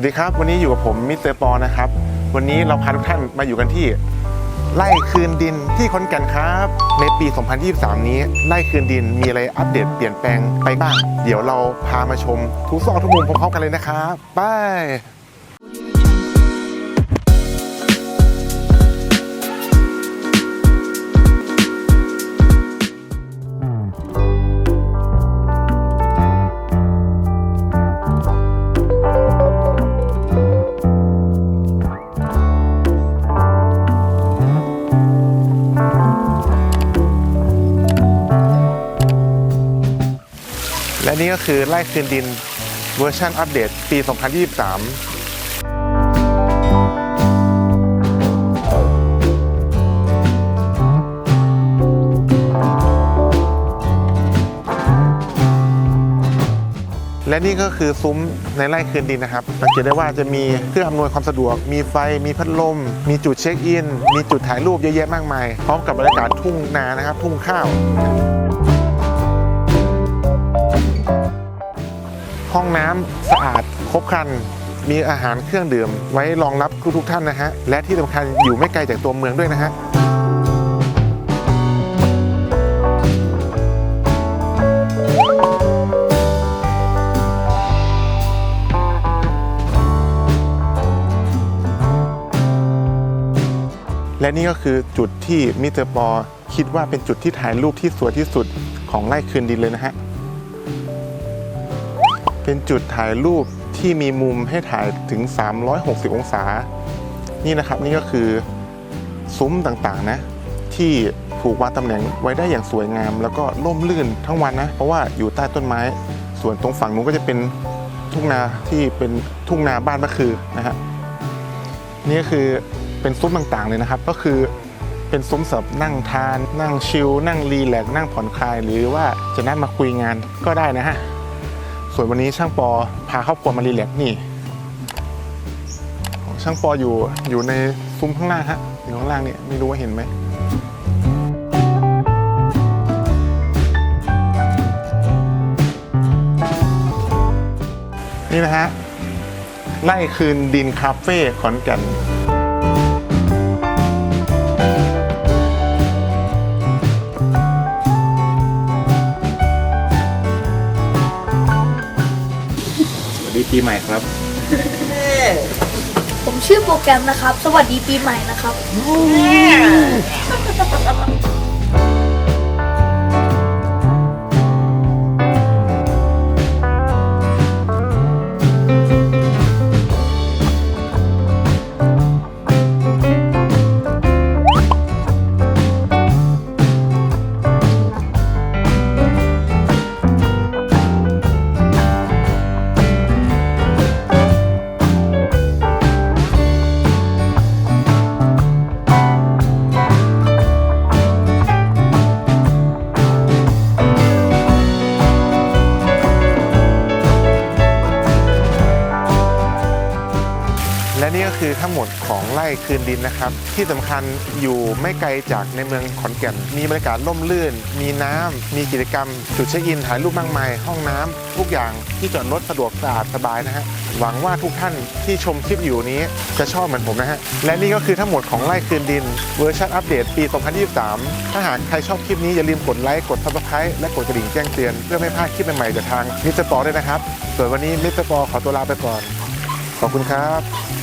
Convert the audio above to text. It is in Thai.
วัสดีครับวันนี้อยู่กับผมมิสเตอร์ปอนะครับ วันนี้เราพาทุกท่านมาอยู่กันที่ไล่คืนดินที่ขอนแก่นครับ ในปี 2023 นี้ไล่คืนดินมีอะไรอัปเดตเปลี่ยนแปลงไปบ้าง เดี๋ยวเราพามาชมทุกซอกทุกมุมพร้อมๆกันเลยนะครับไป นี่ก็คือไล่คืนดินเวอร์ชันอัปเดตปี 2023และนี่ก็คือซุ้มในไร่คืนดินนะครับ สังเกตได้ว่าจะมีเครื่องอำนวยความสะดวก มีไฟ มีพัดลม มีจุดเช็คอิน มีจุดถ่ายรูปเยอะแยะมากมาย พร้อมกับบรรยากาศทุ่งนานะครับ ทุ่งข้าว ห้องน้ำสะอาดครบครัน มีอาหารเครื่องดื่ม ไว้รองรับทุกๆท่านนะฮะ และที่สำคัญอยู่ไม่ไกลจากตัวเมืองด้วยนะฮะและนี่ก็คือจุดที่มิสเตอร์ปอคิดว่าเป็นจุดที่ถ่ายรูปที่สวยที่สุดของไร่คืนดินเลยนะฮะ เป็นจุดถ่ายรูปที่มีมุมให้ถ่ายถึง 360 องศา นี่นะครับนี่ก็คือซุ้มต่างๆนะ ที่ถูกวางตำแหน่งไว้ได้อย่างสวยงาม แล้วก็ร่มรื่นทั้งวันนะ เพราะว่าอยู่ใต้ต้นไม้ ส่วนตรงฝั่งนู้นก็จะเป็นทุ่งนาที่เป็นทุ่งนาบ้านมะคือนะฮะนี่ก็คือเป็นซุ้มต่างๆเลยนะครับ ก็คือเป็นซุ้มสำหรับนั่งทาน นั่งชิลนั่งรีแลกนั่งผ่อนคลาย หรือว่าจะนัดมาคุยงานก็ได้นะฮะ วนวันนี้ช่างปอพาครอบครัวมารีแลกซ์นี่ ช่างปออยู่อยู่ในซุ้มข้างล่างฮะอยู่ข้างล่างเนี่ยไม่รู้ว่าเห็นไหมนี่นะฮะไล่คืนดินคาเฟ่ขอนแก่น ดีปีใหม่ครับ ผมชื่อโปรแกรมนะครับ สวัสดีปีใหม่นะครับ คือทั้งหมดของไร่คืนดินนะครับ ที่สำคัญอยู่ไม่ไกลจากในเมืองขอนแก่น มีบรรยากาศร่มรื่น มีน้ำมีกิจกรรม จุดเช็คอินถ่ายรูปมากมาย ห้องน้ำทุกอย่างที่จอดรถสะดวกสะอาดสบายนะฮะหวังว่าทุกท่านที่ชมคลิปอยู่นี้จะชอบเหมือนผมนะฮะและนี่ก็คือทั้งหมดของไร่คืนดินเวอร์ชันอัปเดตปี 2023 ถ้าหากใครชอบคลิปนี้อย่าลืมกดไลค์กด subscribe และกดกระดิ่งแจ้งเตือนเพื่อไม่พลาดคลิปใหม่ๆจากทางมิสเตอร์ปอด้วยนะครับส่วนวันนี้มิสเตอร์ปอขอตัวลาไปก่อน ขอบคุณครับ